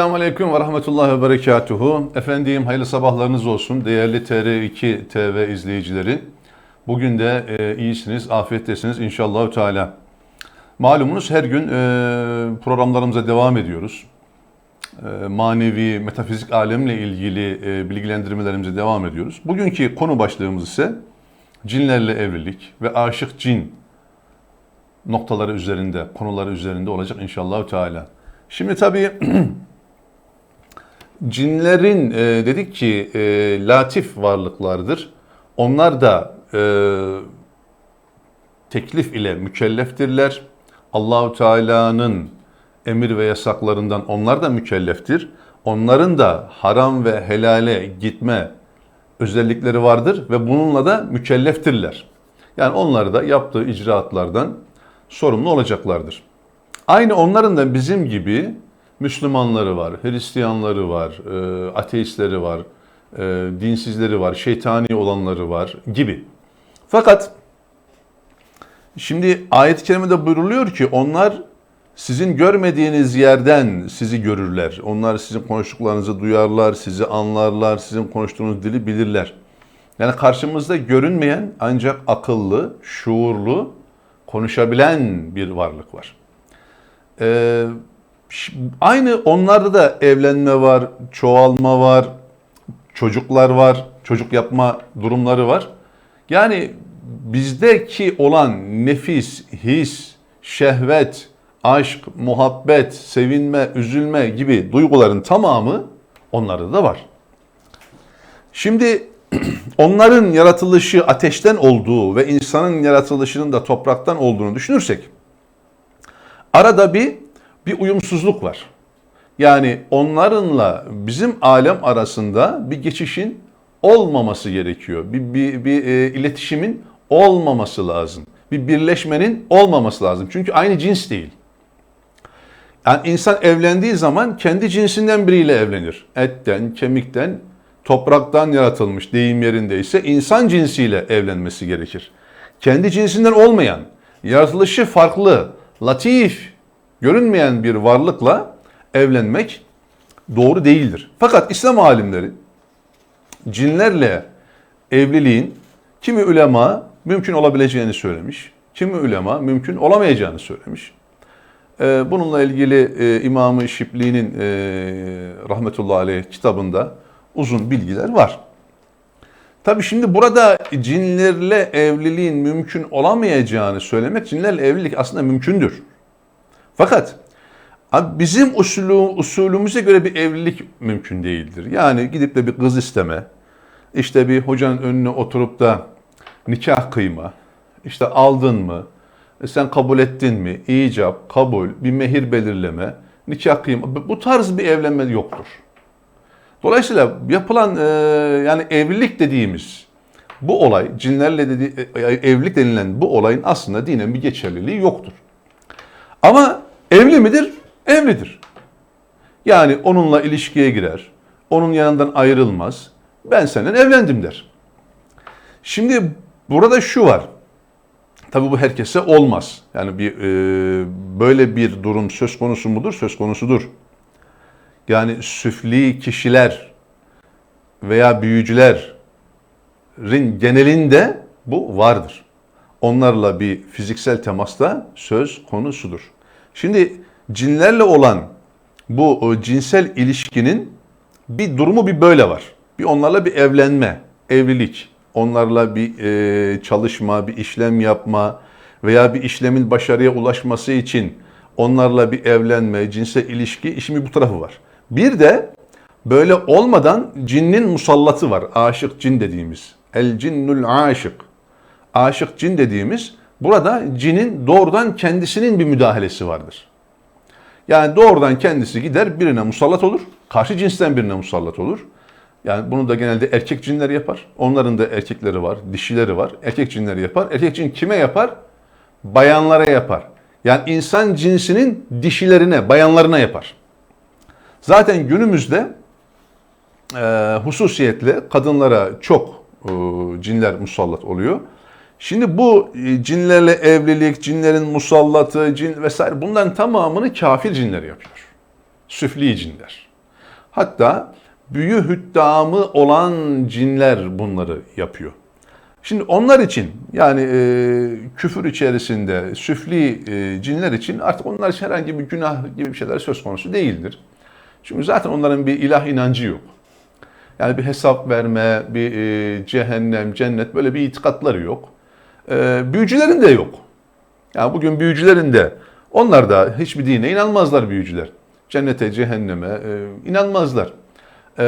Selamun Aleyküm ve Rahmetullahi ve Berekatuhu. Efendim hayırlı sabahlarınız olsun değerli TR2 TV izleyicileri. Bugün de e, iyisiniz, afiyettesiniz inşallah Teala. Malumunuz her gün e, programlarımıza devam ediyoruz. E, manevi, metafizik alemle ilgili e, bilgilendirmelerimize devam ediyoruz. Bugünkü konu başlığımız ise cinlerle evlilik ve aşık cin noktaları üzerinde, konuları üzerinde olacak inşallah Teala. Şimdi tabii Cinlerin e, dedik ki e, latif varlıklardır. Onlar da e, teklif ile mükelleftirler. Allahu Teala'nın emir ve yasaklarından onlar da mükelleftir. Onların da haram ve helale gitme özellikleri vardır ve bununla da mükelleftirler. Yani onlar da yaptığı icraatlardan sorumlu olacaklardır. Aynı onların da bizim gibi Müslümanları var, Hristiyanları var, e, ateistleri var, e, dinsizleri var, şeytani olanları var gibi. Fakat şimdi ayet-i kerimede buyruluyor ki onlar sizin görmediğiniz yerden sizi görürler. Onlar sizin konuştuklarınızı duyarlar, sizi anlarlar, sizin konuştuğunuz dili bilirler. Yani karşımızda görünmeyen ancak akıllı, şuurlu, konuşabilen bir varlık var. Ee, Aynı onlarda da evlenme var, çoğalma var, çocuklar var, çocuk yapma durumları var. Yani bizdeki olan nefis, his, şehvet, aşk, muhabbet, sevinme, üzülme gibi duyguların tamamı onlarda da var. Şimdi onların yaratılışı ateşten olduğu ve insanın yaratılışının da topraktan olduğunu düşünürsek arada bir bir uyumsuzluk var. Yani onlarınla bizim alem arasında bir geçişin olmaması gerekiyor. Bir, bir, bir e, iletişimin olmaması lazım. Bir birleşmenin olmaması lazım. Çünkü aynı cins değil. Yani insan evlendiği zaman kendi cinsinden biriyle evlenir. Etten, kemikten, topraktan yaratılmış deyim yerindeyse insan cinsiyle evlenmesi gerekir. Kendi cinsinden olmayan, yaratılışı farklı, latif, görünmeyen bir varlıkla evlenmek doğru değildir. Fakat İslam alimleri cinlerle evliliğin kimi ulema mümkün olabileceğini söylemiş, kimi ulema mümkün olamayacağını söylemiş. Ee, bununla ilgili e, İmam-ı Şibli'nin e, rahmetullahi aleyh kitabında uzun bilgiler var. Tabi şimdi burada cinlerle evliliğin mümkün olamayacağını söylemek, cinlerle evlilik aslında mümkündür. Fakat bizim usulü, usulümüze göre bir evlilik mümkün değildir. Yani gidip de bir kız isteme, işte bir hocanın önüne oturup da nikah kıyma, işte aldın mı, e sen kabul ettin mi, icap, kabul, bir mehir belirleme, nikah kıyma, bu tarz bir evlenme yoktur. Dolayısıyla yapılan e, yani evlilik dediğimiz bu olay, cinlerle dedi, e, evlilik denilen bu olayın aslında dinen bir geçerliliği yoktur. Ama Evli midir? Evlidir. Yani onunla ilişkiye girer. Onun yanından ayrılmaz. Ben senin evlendim der. Şimdi burada şu var. Tabii bu herkese olmaz. Yani bir e, böyle bir durum söz konusu mudur? Söz konusudur. Yani süfli kişiler veya büyücülerin genelinde bu vardır. Onlarla bir fiziksel temasta söz konusudur. Şimdi cinlerle olan bu o cinsel ilişkinin bir durumu bir böyle var. Bir onlarla bir evlenme, evlilik, onlarla bir e, çalışma, bir işlem yapma veya bir işlemin başarıya ulaşması için onlarla bir evlenme, cinsel ilişki işin bu tarafı var. Bir de böyle olmadan cinnin musallatı var. Aşık cin dediğimiz. El cinnul aşık. Aşık cin dediğimiz Burada cinin doğrudan kendisinin bir müdahalesi vardır. Yani doğrudan kendisi gider birine musallat olur. Karşı cinsten birine musallat olur. Yani bunu da genelde erkek cinler yapar. Onların da erkekleri var, dişileri var. Erkek cinleri yapar. Erkek cin kime yapar? Bayanlara yapar. Yani insan cinsinin dişilerine, bayanlarına yapar. Zaten günümüzde e, hususiyetle kadınlara çok e, cinler musallat oluyor. Şimdi bu e, cinlerle evlilik, cinlerin musallatı, cin vesaire bunların tamamını kafir cinler yapıyor. Süfli cinler. Hatta büyü hüddamı olan cinler bunları yapıyor. Şimdi onlar için yani e, küfür içerisinde süfli e, cinler için artık onlar için herhangi bir günah gibi bir şeyler söz konusu değildir. Çünkü zaten onların bir ilah inancı yok. Yani bir hesap verme, bir e, cehennem, cennet böyle bir itikatları yok. E, büyücülerin de yok. Yani bugün büyücülerin de onlar da hiçbir dine inanmazlar büyücüler. Cennete, cehenneme e, inanmazlar. E,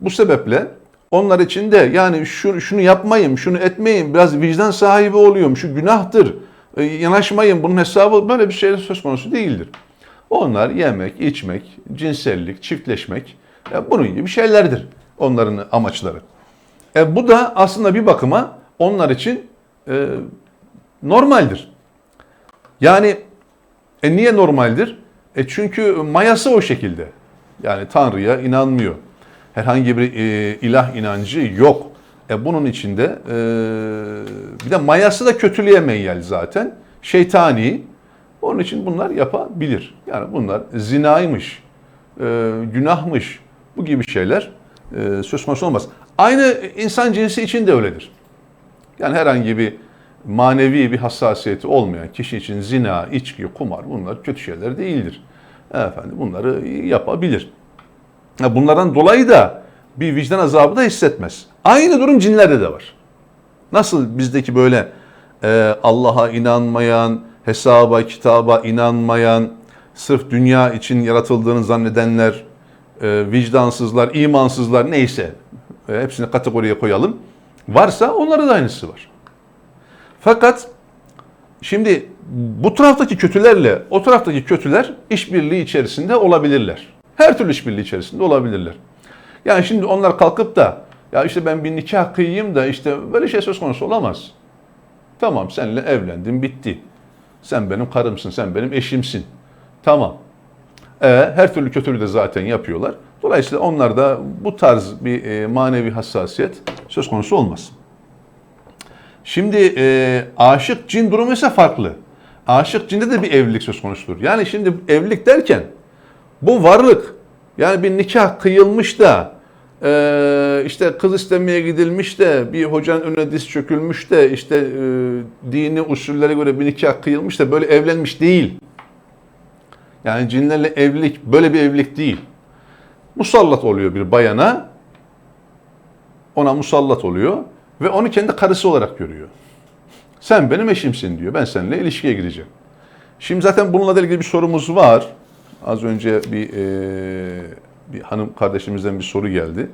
bu sebeple onlar için de yani şu, şunu yapmayın, şunu etmeyin, biraz vicdan sahibi oluyorum, şu günahtır, e, yanaşmayın, bunun hesabı böyle bir şey söz konusu değildir. Onlar yemek, içmek, cinsellik, çiftleşmek, e, bunun gibi şeylerdir onların amaçları. E, bu da aslında bir bakıma onlar için e, normaldir. Yani e, niye normaldir? E çünkü mayası o şekilde. Yani Tanrı'ya inanmıyor. Herhangi bir e, ilah inancı yok. E bunun içinde e, bir de mayası da kötülüğe meyyal zaten. Şeytani. Onun için bunlar yapabilir. Yani bunlar zinaymış, e, günahmış, bu gibi şeyler e, söz konusu olmaz. Aynı insan cinsi için de öyledir. Yani herhangi bir manevi bir hassasiyeti olmayan kişi için zina, içki, kumar bunlar kötü şeyler değildir. Efendim bunları yapabilir. Ya Bunlardan dolayı da bir vicdan azabı da hissetmez. Aynı durum cinlerde de var. Nasıl bizdeki böyle e, Allah'a inanmayan, hesaba, kitaba inanmayan, sırf dünya için yaratıldığını zannedenler, e, vicdansızlar, imansızlar neyse e, hepsini kategoriye koyalım. Varsa onlarda da aynısı var. Fakat şimdi bu taraftaki kötülerle o taraftaki kötüler işbirliği içerisinde olabilirler. Her türlü işbirliği içerisinde olabilirler. Yani şimdi onlar kalkıp da ya işte ben bir nikah kıyayım da işte böyle şey söz konusu olamaz. Tamam seninle evlendim bitti. Sen benim karımsın, sen benim eşimsin. Tamam. E, her türlü kötülüğü de zaten yapıyorlar. Dolayısıyla onlarda bu tarz bir e, manevi hassasiyet söz konusu olmaz. Şimdi e, aşık cin durumu ise farklı. Aşık cinde de bir evlilik söz konusudur. Yani şimdi evlilik derken bu varlık yani bir nikah kıyılmış da e, işte kız istemeye gidilmiş de bir hocanın önüne diz çökülmüş de işte e, dini usullere göre bir nikah kıyılmış da böyle evlenmiş değil. Yani cinlerle evlilik böyle bir evlilik değil. Musallat oluyor bir bayana. Ona musallat oluyor ve onu kendi karısı olarak görüyor. Sen benim eşimsin diyor. Ben seninle ilişkiye gireceğim. Şimdi zaten bununla ilgili bir sorumuz var. Az önce bir e, bir hanım kardeşimizden bir soru geldi.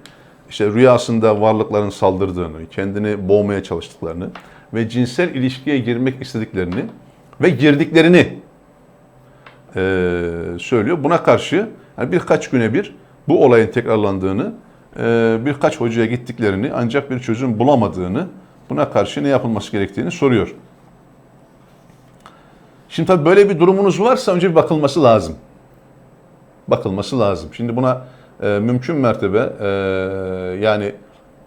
İşte rüyasında varlıkların saldırdığını, kendini boğmaya çalıştıklarını ve cinsel ilişkiye girmek istediklerini ve girdiklerini e, söylüyor. Buna karşı yani birkaç güne bir bu olayın tekrarlandığını, e, birkaç hocaya gittiklerini ancak bir çözüm bulamadığını, buna karşı ne yapılması gerektiğini soruyor. Şimdi tabii böyle bir durumunuz varsa önce bir bakılması lazım. Bakılması lazım. Şimdi buna e, mümkün mertebe e, yani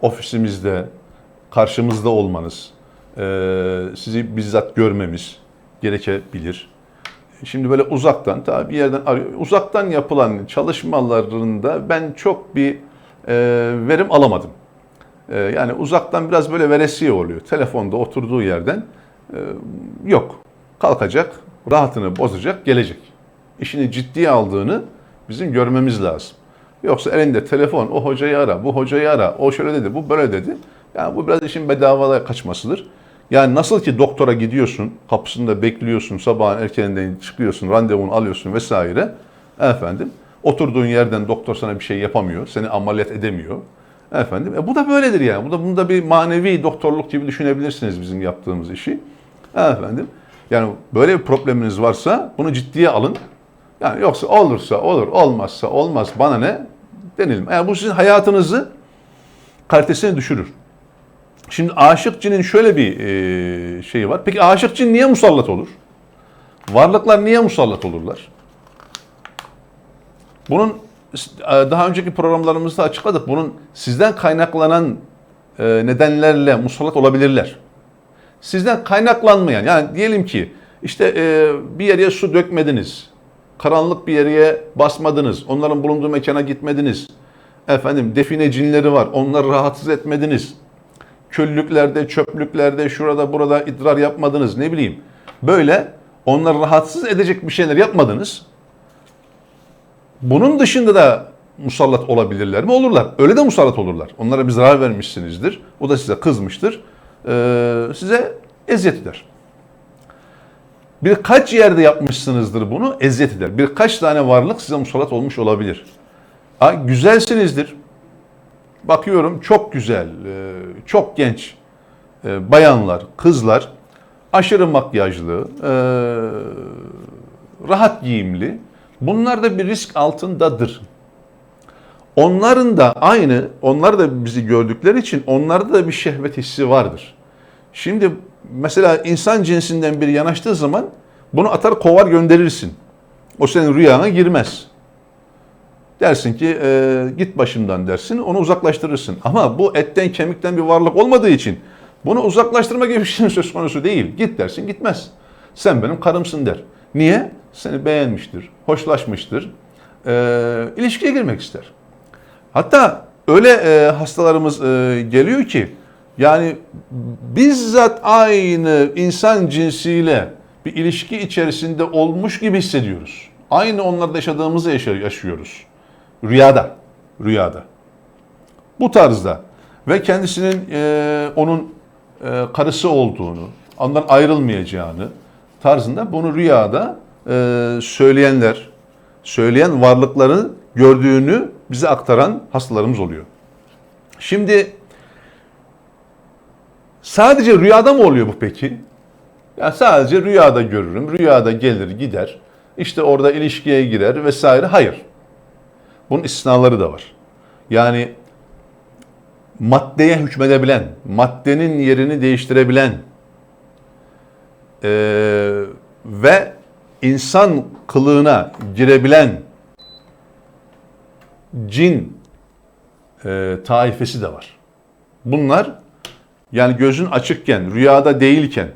ofisimizde karşımızda olmanız, sizi bizzat görmemiz gerekebilir. Şimdi böyle uzaktan tabii bir yerden arıyor. Uzaktan yapılan çalışmalarında ben çok bir e, verim alamadım. E, yani uzaktan biraz böyle veresiye oluyor. Telefonda oturduğu yerden e, yok. Kalkacak, rahatını bozacak, gelecek. İşini ciddiye aldığını bizim görmemiz lazım. Yoksa elinde telefon, o hocayı ara, bu hocayı ara, o şöyle dedi, bu böyle dedi. Yani bu biraz işin bedavaya kaçmasıdır. Yani nasıl ki doktora gidiyorsun, kapısında bekliyorsun, sabahın erkeninden çıkıyorsun, randevunu alıyorsun vesaire. Efendim, oturduğun yerden doktor sana bir şey yapamıyor, seni ameliyat edemiyor. Efendim, e bu da böyledir yani. Bu da bunda bir manevi doktorluk gibi düşünebilirsiniz bizim yaptığımız işi. Efendim, yani böyle bir probleminiz varsa bunu ciddiye alın. Yani yoksa olursa olur, olmazsa olmaz, bana ne denilir. Yani bu sizin hayatınızı kalitesini düşürür. Şimdi aşık cinin şöyle bir e, şeyi var. Peki aşık cin niye musallat olur? Varlıklar niye musallat olurlar? Bunun e, daha önceki programlarımızda açıkladık. Bunun sizden kaynaklanan e, nedenlerle musallat olabilirler. Sizden kaynaklanmayan yani diyelim ki işte e, bir yere su dökmediniz. karanlık bir yere basmadınız. Onların bulunduğu mekana gitmediniz. Efendim define cinleri var. Onları rahatsız etmediniz. Küllüklerde, çöplüklerde, şurada burada idrar yapmadınız. Ne bileyim. Böyle onları rahatsız edecek bir şeyler yapmadınız. Bunun dışında da musallat olabilirler mi? Olurlar. Öyle de musallat olurlar. Onlara bir zarar vermişsinizdir. O da size kızmıştır. Ee, size eziyet eder. Birkaç yerde yapmışsınızdır bunu, eziyet eder. Birkaç tane varlık size musallat olmuş olabilir. Ha, güzelsinizdir. Bakıyorum çok güzel, e, çok genç e, bayanlar, kızlar, aşırı makyajlı, e, rahat giyimli. Bunlar da bir risk altındadır. Onların da aynı, onlar da bizi gördükleri için onlarda da bir şehvet hissi vardır. Şimdi mesela insan cinsinden biri yanaştığı zaman bunu atar kovar gönderirsin. O senin rüyana girmez. Dersin ki e, git başımdan dersin onu uzaklaştırırsın. Ama bu etten kemikten bir varlık olmadığı için bunu uzaklaştırma gibi bir şey söz konusu değil. Git dersin gitmez. Sen benim karımsın der. Niye? Seni beğenmiştir, hoşlaşmıştır, e, ilişkiye girmek ister. Hatta öyle e, hastalarımız e, geliyor ki yani bizzat aynı insan cinsiyle bir ilişki içerisinde olmuş gibi hissediyoruz. Aynı onlarda yaşadığımızı yaşa- yaşıyoruz. Rüyada. Rüyada. Bu tarzda. Ve kendisinin e, onun e, karısı olduğunu, ondan ayrılmayacağını tarzında bunu rüyada e, söyleyenler, söyleyen varlıkları gördüğünü bize aktaran hastalarımız oluyor. Şimdi sadece rüyada mı oluyor bu peki? Ya sadece rüyada görürüm, rüyada gelir gider, işte orada ilişkiye girer vesaire. Hayır. Bunun istisnaları da var. Yani maddeye hükmedebilen, maddenin yerini değiştirebilen eee, ve insan kılığına girebilen cin e, taifesi de var. Bunlar yani gözün açıkken, rüyada değilken,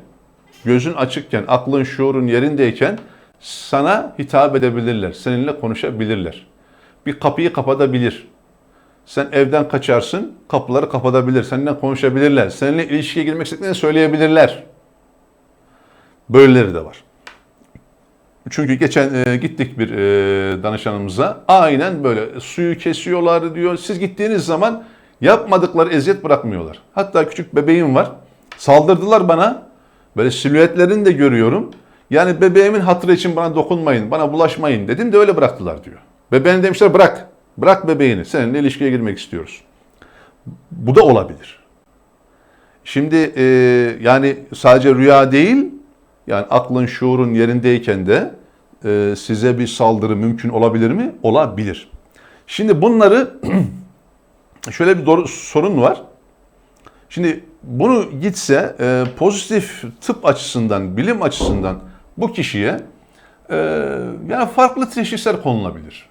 gözün açıkken, aklın, şuurun yerindeyken sana hitap edebilirler, seninle konuşabilirler. Bir kapıyı kapatabilir. Sen evden kaçarsın, kapıları kapatabilir, seninle konuşabilirler. Seninle ilişkiye girmek istediklerini söyleyebilirler. Böyleleri de var. Çünkü geçen e, gittik bir e, danışanımıza. Aynen böyle suyu kesiyorlar diyor. Siz gittiğiniz zaman yapmadıkları eziyet bırakmıyorlar. Hatta küçük bebeğim var. Saldırdılar bana. Böyle silüetlerini de görüyorum. Yani bebeğimin hatırı için bana dokunmayın, bana bulaşmayın dedim de öyle bıraktılar diyor. Bebeğini demişler bırak. Bırak bebeğini. Seninle ilişkiye girmek istiyoruz. Bu da olabilir. Şimdi e, yani sadece rüya değil, yani aklın, şuurun yerindeyken de e, size bir saldırı mümkün olabilir mi? Olabilir. Şimdi bunları şöyle bir doğru, sorun var. Şimdi bunu gitse e, pozitif tıp açısından, bilim açısından bu kişiye e, yani farklı teşhisler konulabilir.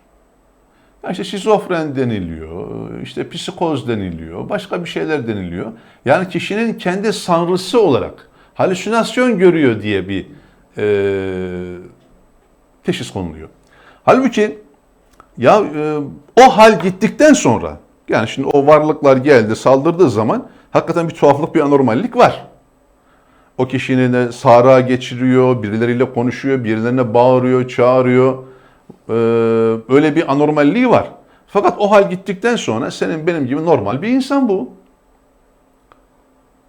Ya şizofren deniliyor, işte psikoz deniliyor, başka bir şeyler deniliyor. Yani kişinin kendi sanrısı olarak halüsinasyon görüyor diye bir e, teşhis konuluyor. Halbuki ya e, o hal gittikten sonra yani şimdi o varlıklar geldi saldırdığı zaman hakikaten bir tuhaflık bir anormallik var. O kişinin de sahra geçiriyor, birileriyle konuşuyor, birilerine bağırıyor, çağırıyor. Ee, öyle bir anormalliği var. Fakat o hal gittikten sonra senin benim gibi normal bir insan bu.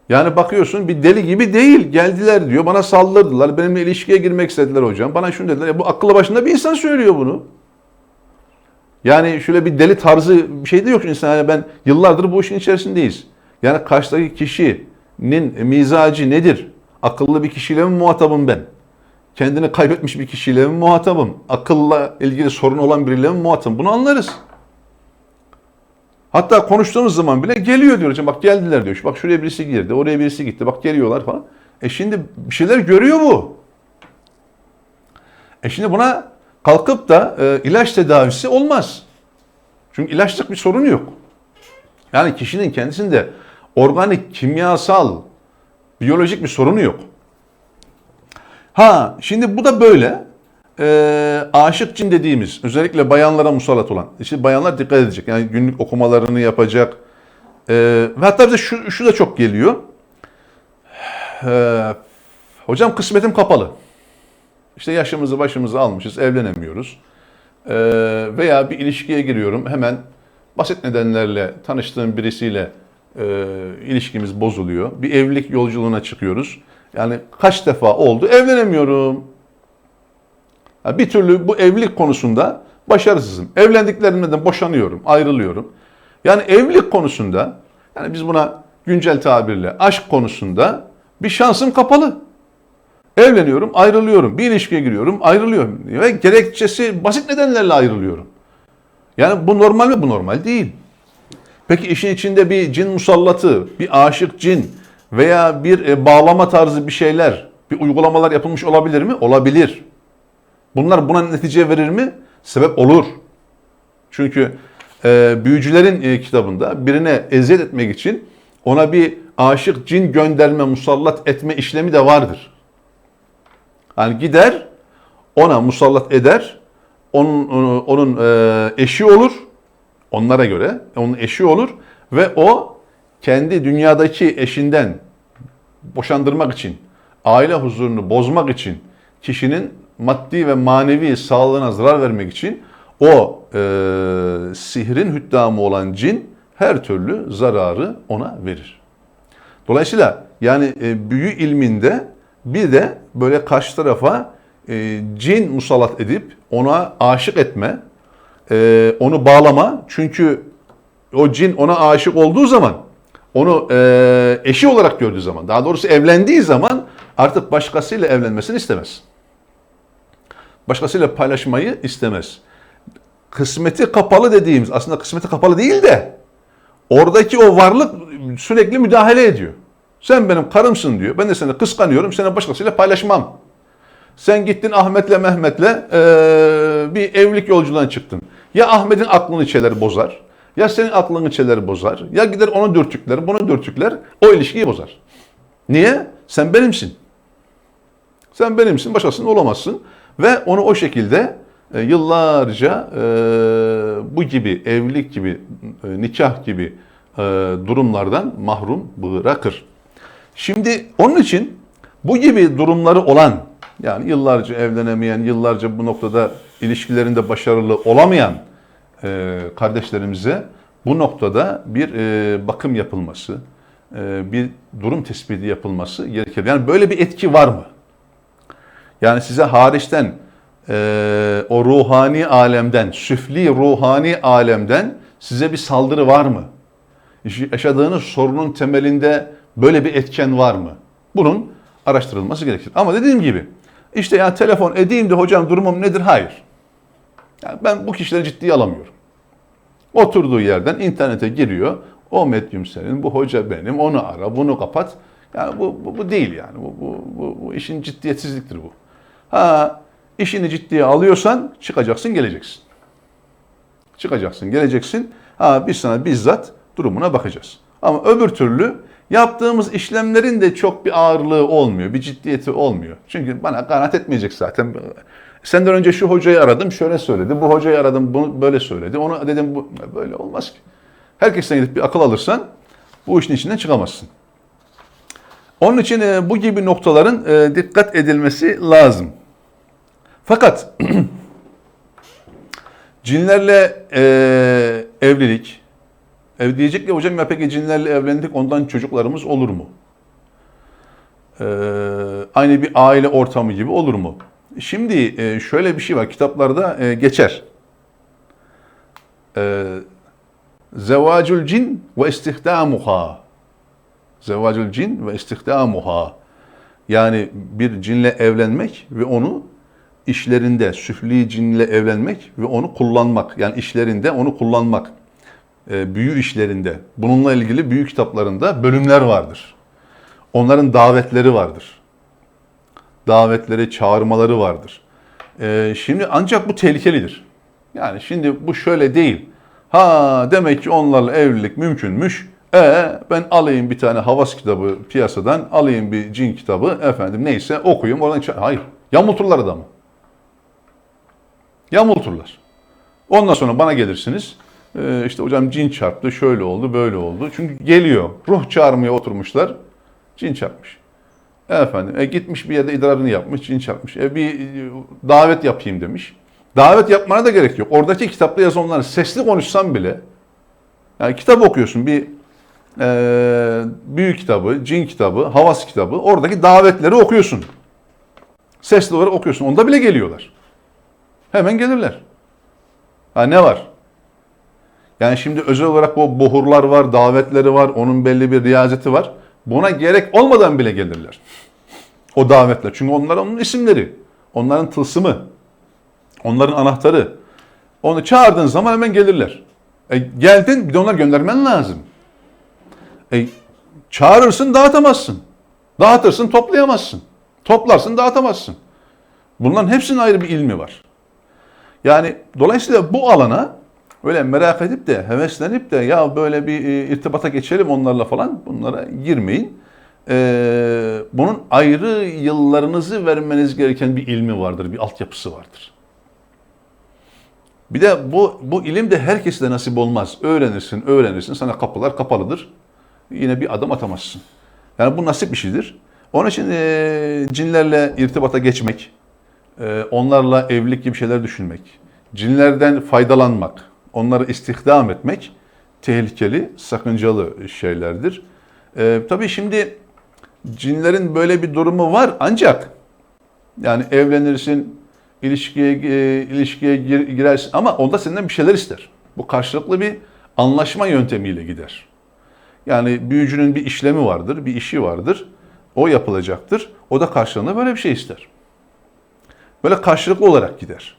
Yani bakıyorsun bir deli gibi değil. Geldiler diyor bana saldırdılar. Benimle ilişkiye girmek istediler hocam. Bana şunu dediler. Ya bu akıllı başında bir insan söylüyor bunu. Yani şöyle bir deli tarzı bir şey de yok insan. Yani ben yıllardır bu işin içerisindeyiz. Yani karşıdaki kişinin mizacı nedir? Akıllı bir kişiyle mi muhatabım ben? Kendini kaybetmiş bir kişiyle mi muhatabım? Akılla ilgili sorun olan biriyle mi muhatabım? Bunu anlarız. Hatta konuştuğumuz zaman bile geliyor diyor bak geldiler diyor. Bak şuraya birisi girdi, oraya birisi gitti. Bak geliyorlar falan. E şimdi bir şeyler görüyor bu. E şimdi buna kalkıp da e, ilaç tedavisi olmaz. Çünkü ilaçlık bir sorun yok. Yani kişinin kendisinde organik, kimyasal, biyolojik bir sorunu yok. Ha şimdi bu da böyle. e, aşık cin dediğimiz özellikle bayanlara musallat olan. İşte bayanlar dikkat edecek. Yani günlük okumalarını yapacak. E, ve hatta bize şu, şu da çok geliyor. E, hocam kısmetim kapalı. İşte yaşımızı başımızı almışız, evlenemiyoruz. E, veya bir ilişkiye giriyorum. Hemen basit nedenlerle tanıştığım birisiyle e, ilişkimiz bozuluyor. Bir evlilik yolculuğuna çıkıyoruz. Yani kaç defa oldu evlenemiyorum. Ya bir türlü bu evlilik konusunda başarısızım. Evlendiklerimden boşanıyorum, ayrılıyorum. Yani evlilik konusunda, yani biz buna güncel tabirle aşk konusunda bir şansım kapalı. Evleniyorum, ayrılıyorum. Bir ilişkiye giriyorum, ayrılıyorum. Ve gerekçesi basit nedenlerle ayrılıyorum. Yani bu normal mi? Bu normal değil. Peki işin içinde bir cin musallatı, bir aşık cin veya bir e, bağlama tarzı bir şeyler, bir uygulamalar yapılmış olabilir mi? Olabilir. Bunlar buna netice verir mi? Sebep olur. Çünkü e, büyücülerin e, kitabında birine eziyet etmek için ona bir aşık cin gönderme, musallat etme işlemi de vardır. Yani gider, ona musallat eder, onun, onun, onun e, eşi olur, onlara göre onun eşi olur ve o kendi dünyadaki eşinden boşandırmak için, aile huzurunu bozmak için, kişinin maddi ve manevi sağlığına zarar vermek için o e, sihrin hüddamı olan cin her türlü zararı ona verir. Dolayısıyla yani e, büyü ilminde bir de böyle karşı tarafa e, cin musallat edip ona aşık etme, e, onu bağlama. Çünkü o cin ona aşık olduğu zaman, onu e, eşi olarak gördüğü zaman, daha doğrusu evlendiği zaman artık başkasıyla evlenmesini istemez. Başkasıyla paylaşmayı istemez. Kısmeti kapalı dediğimiz aslında kısmeti kapalı değil de oradaki o varlık sürekli müdahale ediyor. Sen benim karımsın diyor. Ben de seni kıskanıyorum. Seni başkasıyla paylaşmam. Sen gittin Ahmet'le Mehmet'le eee, bir evlilik yolculuğuna çıktın. Ya Ahmet'in aklını çeler bozar. Ya senin aklını çeler bozar. Ya gider onu dürtükler, bunu dürtükler. O ilişkiyi bozar. Niye? Sen benimsin. Sen benimsin, başkasının olamazsın. Ve onu o şekilde e, yıllarca e, bu gibi evlilik gibi, e, nikah gibi e, durumlardan mahrum bırakır. Şimdi onun için bu gibi durumları olan, yani yıllarca evlenemeyen, yıllarca bu noktada ilişkilerinde başarılı olamayan e, kardeşlerimize bu noktada bir e, bakım yapılması, e, bir durum tespiti yapılması gerekir. Yani böyle bir etki var mı? Yani size hariçten e, o ruhani alemden, süfli ruhani alemden size bir saldırı var mı? Yaşadığınız sorunun temelinde böyle bir etken var mı? Bunun araştırılması gerekir. Ama dediğim gibi işte ya telefon edeyim de hocam durumum nedir? Hayır. Yani ben bu kişileri ciddiye alamıyorum. Oturduğu yerden internete giriyor. O medyum senin, bu hoca benim, onu ara, bunu kapat. Yani bu, bu, bu değil yani. Bu, bu, bu, bu işin ciddiyetsizliktir bu. Ha, işini ciddiye alıyorsan çıkacaksın, geleceksin. Çıkacaksın, geleceksin. Ha, biz sana bizzat durumuna bakacağız. Ama öbür türlü yaptığımız işlemlerin de çok bir ağırlığı olmuyor, bir ciddiyeti olmuyor. Çünkü bana kanaat etmeyecek zaten. Senden önce şu hocayı aradım, şöyle söyledi. Bu hocayı aradım, bunu böyle söyledi. Onu dedim, bu böyle olmaz ki. Herkesten gidip bir akıl alırsan bu işin içinden çıkamazsın. Onun için e, bu gibi noktaların e, dikkat edilmesi lazım. Fakat cinlerle e, evlilik, ev diyecek ya hocam ya peki cinlerle evlendik ondan çocuklarımız olur mu? E, aynı bir aile ortamı gibi olur mu? Şimdi e, şöyle bir şey var kitaplarda e, geçer. E, Zevacul cin ve istihdamuha. Zevacul cin ve istihdamuha. Yani bir cinle evlenmek ve onu işlerinde, süfli cinle evlenmek ve onu kullanmak. Yani işlerinde onu kullanmak. Büyü işlerinde. Bununla ilgili büyü kitaplarında bölümler vardır. Onların davetleri vardır. Davetleri, çağırmaları vardır. E, şimdi ancak bu tehlikelidir. Yani şimdi bu şöyle değil. Ha demek ki onlarla evlilik mümkünmüş. E ben alayım bir tane havas kitabı piyasadan, alayım bir cin kitabı efendim neyse okuyayım oradan. Hayır. Yamulturlar adamı. Yamulturlar. Ondan sonra bana gelirsiniz. Ee, işte hocam cin çarptı, şöyle oldu, böyle oldu. Çünkü geliyor. Ruh çağırmaya oturmuşlar. Cin çarpmış. Efendim, e gitmiş bir yerde idrarını yapmış, cin çarpmış. E bir e, davet yapayım demiş. Davet yapmana da gerek yok. Oradaki kitapta yazanları sesli konuşsan bile, yani kitap okuyorsun bir e, büyü kitabı, cin kitabı, havas kitabı, oradaki davetleri okuyorsun. Sesli olarak okuyorsun. Onda bile geliyorlar. Hemen gelirler. Ha ne var? Yani şimdi özel olarak o buhurlar var, davetleri var, onun belli bir riyazeti var. Buna gerek olmadan bile gelirler. O davetler. Çünkü onlar onun isimleri. Onların tılsımı. Onların anahtarı. Onu çağırdığın zaman hemen gelirler. E, geldin bir de onları göndermen lazım. E, çağırırsın dağıtamazsın. Dağıtırsın toplayamazsın. Toplarsın dağıtamazsın. Bunların hepsinin ayrı bir ilmi var. Yani dolayısıyla bu alana öyle merak edip de heveslenip de ya böyle bir e, irtibata geçelim onlarla falan bunlara girmeyin. Ee, bunun ayrı yıllarınızı vermeniz gereken bir ilmi vardır, bir altyapısı vardır. Bir de bu, bu ilim de herkese de nasip olmaz. Öğrenirsin, öğrenirsin, sana kapılar kapalıdır. Yine bir adım atamazsın. Yani bu nasip işidir. Onun için e, cinlerle irtibata geçmek, e, onlarla evlilik gibi şeyler düşünmek, cinlerden faydalanmak, onları istihdam etmek tehlikeli, sakıncalı şeylerdir. E, tabii şimdi cinlerin böyle bir durumu var ancak yani evlenirsin, ilişkiye e, ilişkiye gir, girersin ama onda senden bir şeyler ister. Bu karşılıklı bir anlaşma yöntemiyle gider. Yani büyücünün bir işlemi vardır, bir işi vardır. O yapılacaktır. O da karşılığında böyle bir şey ister. Böyle karşılıklı olarak gider.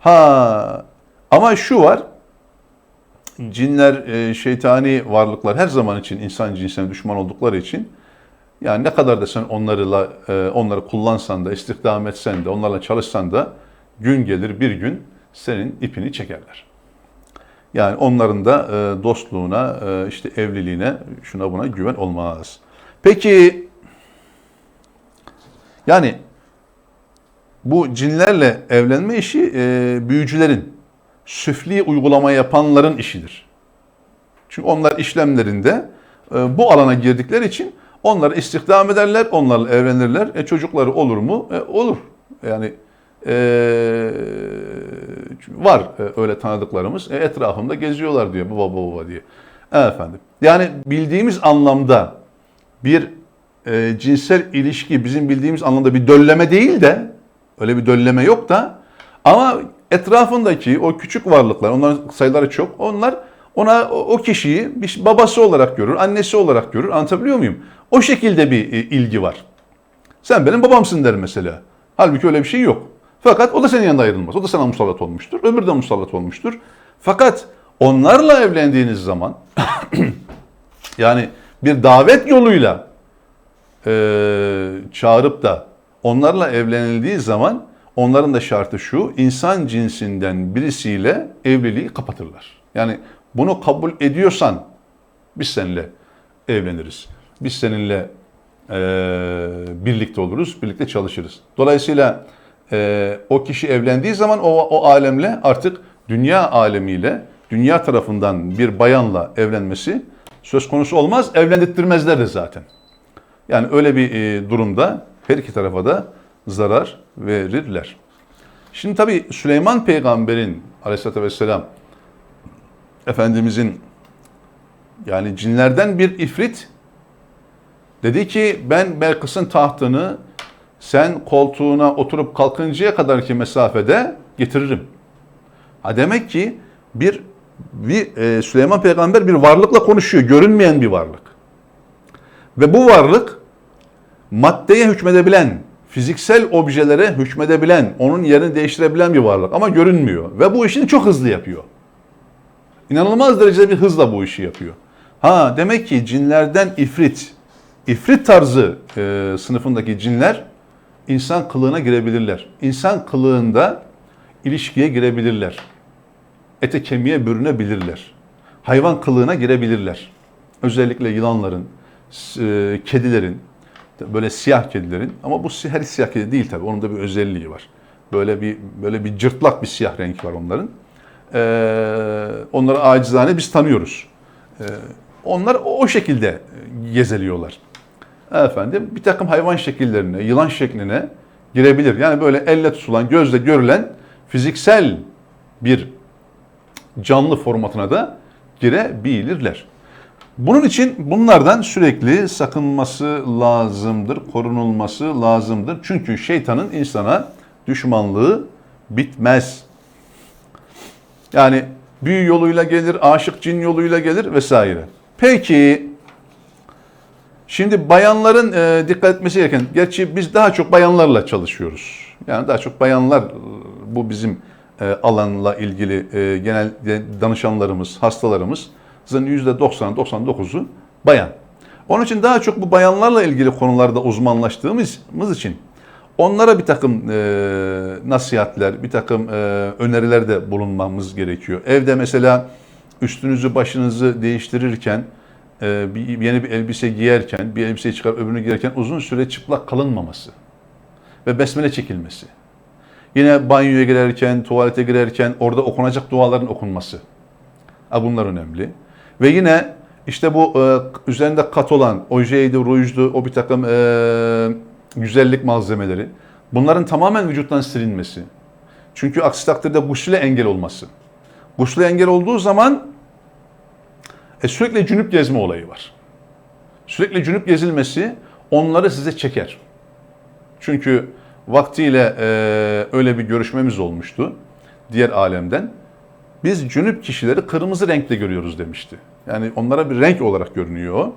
Ha ama şu var. Cinler, e, şeytani varlıklar her zaman için insan cinsine düşman oldukları için yani ne kadar da sen onlarla e, onları kullansan da, istihdam etsen de, onlarla çalışsan da gün gelir bir gün senin ipini çekerler. Yani onların da e, dostluğuna, işte evliliğine, şuna buna güven olmaz. Peki yani bu cinlerle evlenme işi büyücülerin, süfli uygulama yapanların işidir. Çünkü onlar işlemlerinde e, bu alana girdikleri için onları istihdam ederler, onlarla evlenirler. E, çocukları olur mu? E, olur. Yani e, var e, öyle tanıdıklarımız. E, etrafımda geziyorlar diyor baba baba diye. E, efendim. Yani bildiğimiz anlamda bir e, cinsel ilişki bizim bildiğimiz anlamda bir dölleme değil de öyle bir dölleme yok da ama etrafındaki o küçük varlıklar onların sayıları çok onlar ona o kişiyi bir babası olarak görür, annesi olarak görür. Anlatabiliyor muyum? O şekilde bir e, ilgi var. Sen benim babamsın der mesela. Halbuki öyle bir şey yok. Fakat o da senin yanında ayrılmaz. O da sana musallat olmuştur. Öbürü de musallat olmuştur. Fakat onlarla evlendiğiniz zaman yani bir davet yoluyla e, çağırıp da onlarla evlenildiği zaman onların da şartı şu insan cinsinden birisiyle evliliği kapatırlar. Yani bunu kabul ediyorsan biz seninle evleniriz. Biz seninle e, birlikte oluruz, birlikte çalışırız. Dolayısıyla e, o kişi evlendiği zaman o, o alemle artık dünya alemiyle, dünya tarafından bir bayanla evlenmesi söz konusu olmaz. Evlendirtmezler de zaten. Yani öyle bir e, durumda her iki tarafa da zarar verirler. Şimdi tabi Süleyman peygamberin aleyhissalatü vesselam Efendimizin yani cinlerden bir ifrit dedi ki ben Belkıs'ın tahtını sen koltuğuna oturup kalkıncaya kadar ki mesafede getiririm. Ha demek ki bir, bir e, Süleyman peygamber bir varlıkla konuşuyor. Görünmeyen bir varlık. Ve bu varlık maddeye hükmedebilen, fiziksel objelere hükmedebilen, onun yerini değiştirebilen bir varlık ama görünmüyor. Ve bu işini çok hızlı yapıyor. İnanılmaz derecede bir hızla bu işi yapıyor. Ha demek ki cinlerden ifrit, ifrit tarzı e, sınıfındaki cinler insan kılığına girebilirler. İnsan kılığında ilişkiye girebilirler. Ete kemiğe bürünebilirler. Hayvan kılığına girebilirler. Özellikle yılanların, e, kedilerin, böyle siyah kedilerin ama bu her siyah kedi değil tabii onun da bir özelliği var. Böyle bir böyle bir cırtlak bir siyah renk var onların. Ee, onları acizane biz tanıyoruz. Ee, onlar o o şekilde gezeliyorlar. Efendim bir takım hayvan şekillerine, yılan şekline girebilir. Yani böyle elle tutulan, gözle görülen fiziksel bir canlı formatına da girebilirler. Bunun için bunlardan sürekli sakınması lazımdır, korunulması lazımdır. Çünkü şeytanın insana düşmanlığı bitmez. Yani büyü yoluyla gelir, aşık cin yoluyla gelir vesaire. Peki Şimdi bayanların e, dikkat etmesi gereken, gerçi biz daha çok bayanlarla çalışıyoruz. Yani daha çok bayanlar, e, bu bizim e, alanla ilgili e, genel danışanlarımız, hastalarımızın %90-99'u bayan. Onun için daha çok bu bayanlarla ilgili konularda uzmanlaştığımız için onlara bir takım e, nasihatler, bir takım e, önerilerde bulunmamız gerekiyor. Evde mesela üstünüzü başınızı değiştirirken e, bir, yeni bir elbise giyerken, bir elbiseyi çıkar öbürünü giyerken uzun süre çıplak kalınmaması ve besmele çekilmesi. Yine banyoya girerken, tuvalete girerken orada okunacak duaların okunması. Ha, bunlar önemli. Ve yine işte bu e, üzerinde kat olan ojeydi, rujdu, o bir takım e, güzellik malzemeleri. Bunların tamamen vücuttan silinmesi. Çünkü aksi takdirde gusüle engel olması. Gusüle engel olduğu zaman e, sürekli cünüp gezme olayı var. Sürekli cünüp gezilmesi onları size çeker. Çünkü vaktiyle e, öyle bir görüşmemiz olmuştu diğer alemden. Biz cünüp kişileri kırmızı renkte görüyoruz demişti. Yani onlara bir renk olarak görünüyor.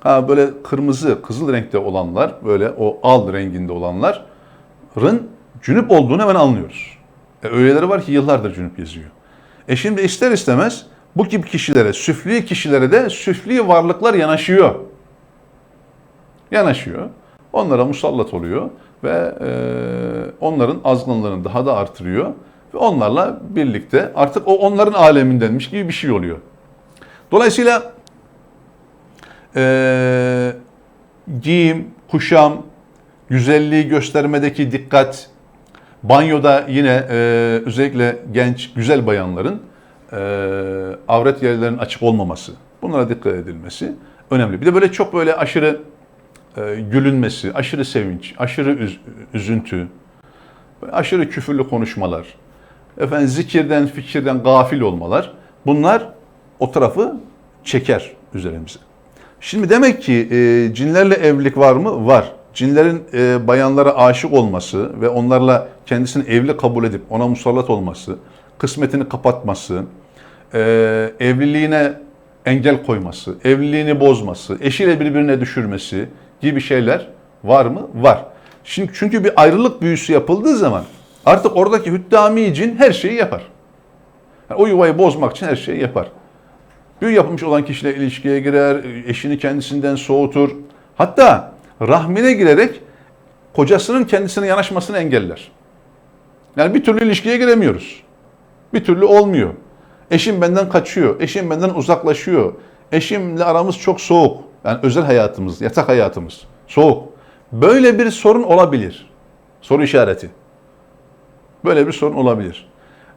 Ha böyle kırmızı, kızıl renkte olanlar, böyle o al renginde olanların cünüp olduğunu hemen anlıyoruz. E, öyleleri var ki yıllardır cünüp geziyor. E şimdi ister istemez bu gibi kişilere, süfli kişilere de süfli varlıklar yanaşıyor. Yanaşıyor. Onlara musallat oluyor ve e, onların azgınlığını daha da artırıyor. Ve onlarla birlikte artık o onların alemindenmiş gibi bir şey oluyor. Dolayısıyla e, giyim, kuşam, güzelliği göstermedeki dikkat, banyoda yine e, özellikle genç, güzel bayanların e, avret yerlerinin açık olmaması, bunlara dikkat edilmesi önemli. Bir de böyle çok böyle aşırı e, gülünmesi, aşırı sevinç, aşırı üz, üzüntü, aşırı küfürlü konuşmalar, efendim zikirden, fikirden gafil olmalar, bunlar o tarafı çeker üzerimize. Şimdi demek ki e, cinlerle evlilik var mı? Var. Cinlerin e, bayanlara aşık olması ve onlarla kendisini evli kabul edip ona musallat olması, kısmetini kapatması, e, evliliğine engel koyması, evliliğini bozması, eşiyle birbirine düşürmesi gibi şeyler var mı? Var. Şimdi çünkü bir ayrılık büyüsü yapıldığı zaman artık oradaki hüddami cin her şeyi yapar. Yani o yuvayı bozmak için her şeyi yapar. Büyü yapılmış olan kişiyle ilişkiye girer, eşini kendisinden soğutur. Hatta rahmine girerek kocasının kendisine yanaşmasını engeller. Yani bir türlü ilişkiye giremiyoruz. Bir türlü olmuyor. Eşim benden kaçıyor, eşim benden uzaklaşıyor. Eşimle aramız çok soğuk. Yani özel hayatımız, yatak hayatımız soğuk. Böyle bir sorun olabilir. Soru işareti. Böyle bir sorun olabilir.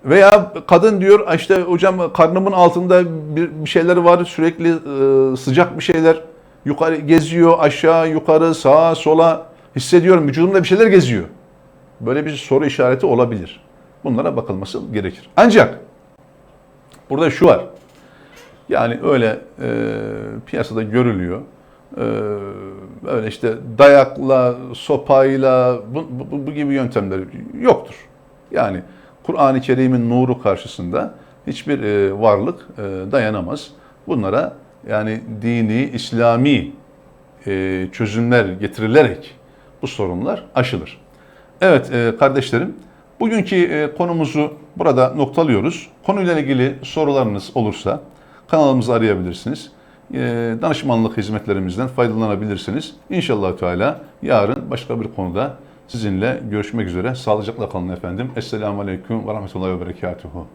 Veya kadın diyor işte hocam karnımın altında bir, bir şeyler var sürekli e, sıcak bir şeyler yukarı geziyor aşağı yukarı sağa sola hissediyorum vücudumda bir şeyler geziyor. Böyle bir soru işareti olabilir. Bunlara bakılması gerekir. Ancak burada şu var. Yani öyle e, piyasada görülüyor. E, öyle işte dayakla, sopayla bu, bu, bu gibi yöntemler yoktur. Yani Kur'an-ı Kerim'in nuru karşısında hiçbir e, varlık e, dayanamaz. Bunlara yani dini, İslami e, çözümler getirilerek bu sorunlar aşılır. Evet e, kardeşlerim, bugünkü e, konumuzu burada noktalıyoruz. Konuyla ilgili sorularınız olursa kanalımızı arayabilirsiniz. E, danışmanlık hizmetlerimizden faydalanabilirsiniz. İnşallah Teala yarın başka bir konuda sizinle görüşmek üzere. Sağlıcakla kalın efendim. Esselamu Aleyküm ve Rahmetullahi ve Berekatuhu.